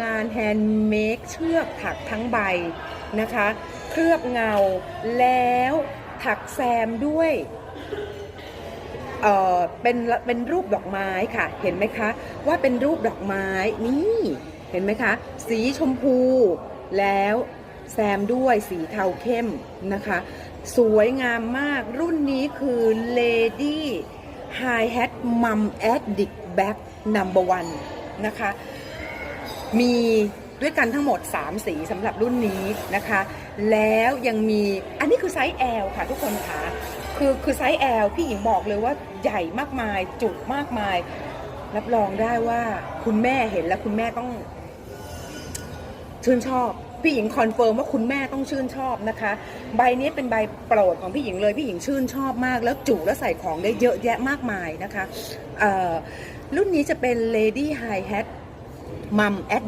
งานแฮนด์เมดเชือกถักทั้งใบนะคะ เคลือบเงาแล้วถักแซมด้วยเออเป็นเป็นรูปดอกไม้ค่ะ เห็นไหมคะ ว่าเป็นรูปดอกไม้นี่เห็นไหมคะ สีชมพู แล้วแซมด้วยสีเทาเข้มนะคะ สวยงามมากรุ่นนี้คือ Lady High Hat Mum Addict Bag Number One นะคะ มีด้วยกันทั้งหมด 3 สีสำหรับรุ่นนี้นะคะ แล้วยังมีอันนี้คือไซส์ L ค่ะทุกคนคะคือคือไซส์ L พี่หญิงบอกเลยว่าใหญ่มากมาย จุกมากมาย รับรองได้ว่าคุณแม่เห็นแล้วคุณแม่ต้อง ชื่นชอบ พี่หญิงคอนเฟิร์มว่าคุณแม่ต้องชื่นชอบนะคะ ใบนี้เป็นใบโปรดของพี่หญิงเลย พี่หญิงชื่นชอบมาก แล้วจุแล้วใส่ของได้เยอะแยะมากมายนะคะรุ่นนี้จะเป็น Lady High Hat mầm at